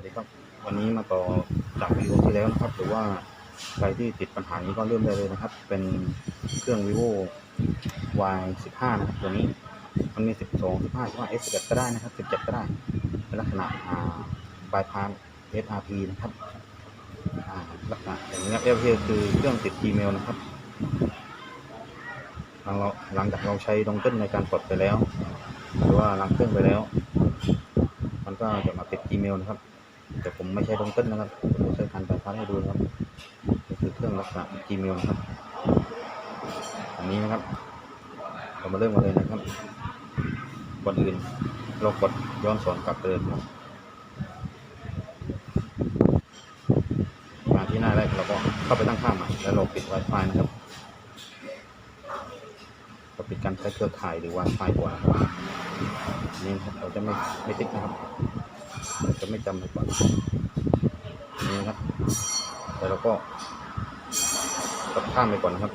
วัสดีครับ วันนี้มาต่อจากวิดีโอที่แล้วนะครับ หรือว่าใครที่ติดปัญหานี้ก็เริ่มได้เลยนะครับ เป็นเครื่อง vivo y 15นะครับตัวนี้มันมี 12 15 15 s 11ก็ได้นะครับ 17 ก็ได้เป็นลักษณะอ่า bypass SRP นะครับอ่าลักษณะอย่างนี้ครับ SRP คือเครื่องติด Gmail นะครับหลังเราหลังจากเราใช้ดองเกิลในการกดไปแล้ว หรือว่าล้างเครื่องไปแล้ว มันก็จะมาติด Gmail นะครับ แต่ผมไม่ใช้ดองเกิลนะครับผมใช้การ bypass ให้ดูนะครับนี่คือเครื่องลักษณะ Gmail นะครับอันนี้นะครับ เรามาเริ่มกันเลยนะครับก่อนอื่นเรากดย้อนสอนกลับไปเลยครับมาที่หน้าแรกเราก็เข้าไปตั้งค่าใหม่แล้วเราปิด Wi-Fi นะครับเราปิดการใช้เครือข่ายหรือ Wi-Fi ก่อนนะครับนี่ครับเราจะไม่ไม่ติ๊กนะครับ จะไม่จำไปก่อนอันนี่นะครับแล้วเราก็กดข้ามไปก่อนนะครับ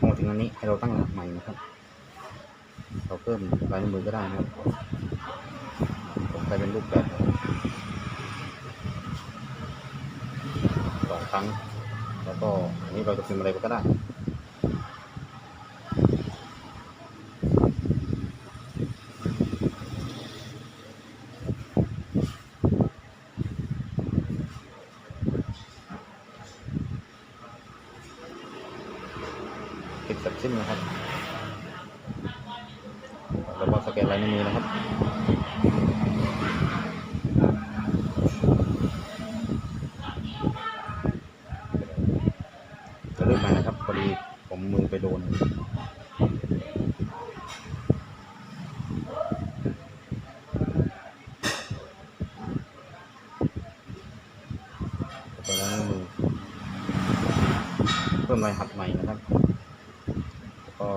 พอถึงอันนี้ให้เราตั้งรหัสใหม่นะครับ เราเพิ่มลายนิ้วมือก็ได้นะครับผมใช้เป็นรูปแบบสองครั้ง แล้วก็อันนี้เราจะพิมพ์อะไรก็ได้ ปิดสร็จสิ้นนะครับแล้วก็สแกนลายนิ้วมือนะครับจะเริ่มมานะครับพอดีผมมือไปโดน สแกนลายนิ้วมือ เพิ่มรายหัดใหม่นะครับ ก็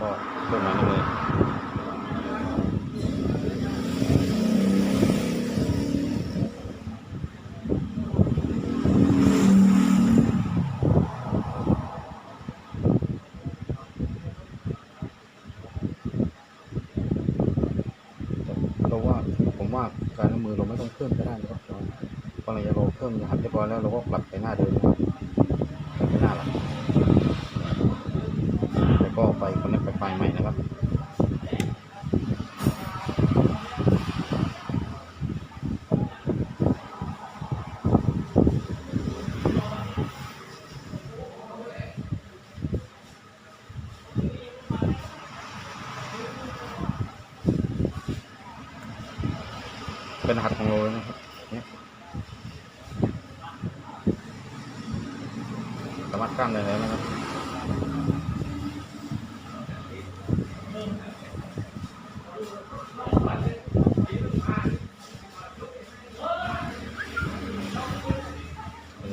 ก็เพิ่มมานี่เลยเราว่าผมว่าการน้ำมือเราไม่ต้องเพิ่มก็ได้นะครับเพราะเราจะเราเพิ่มรหัสเรียบร้อยแล้วเราก็กลับไปหน้าเดิมนะครับกลับไปหน้าหลัก แล้วก็ไป คอนเนคไฟใหม่นะครับเป็นหัสของเราเลยนะครับเนี่ยสามารถกั้นได้แล้วนะครับ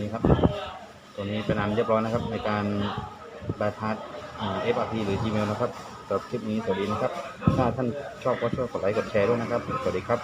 นี้ครับ ตัวนี้เป็นอันเรียบร้อยนะครับ ในการบายพาส FRP หรือ Gmail นะครับสำหรับคลิปนี้สวัสดีนะครับ ถ้าท่านชอบก็ช่วยกดไลค์กดแชร์ด้วยนะครับ สวัสดีครับ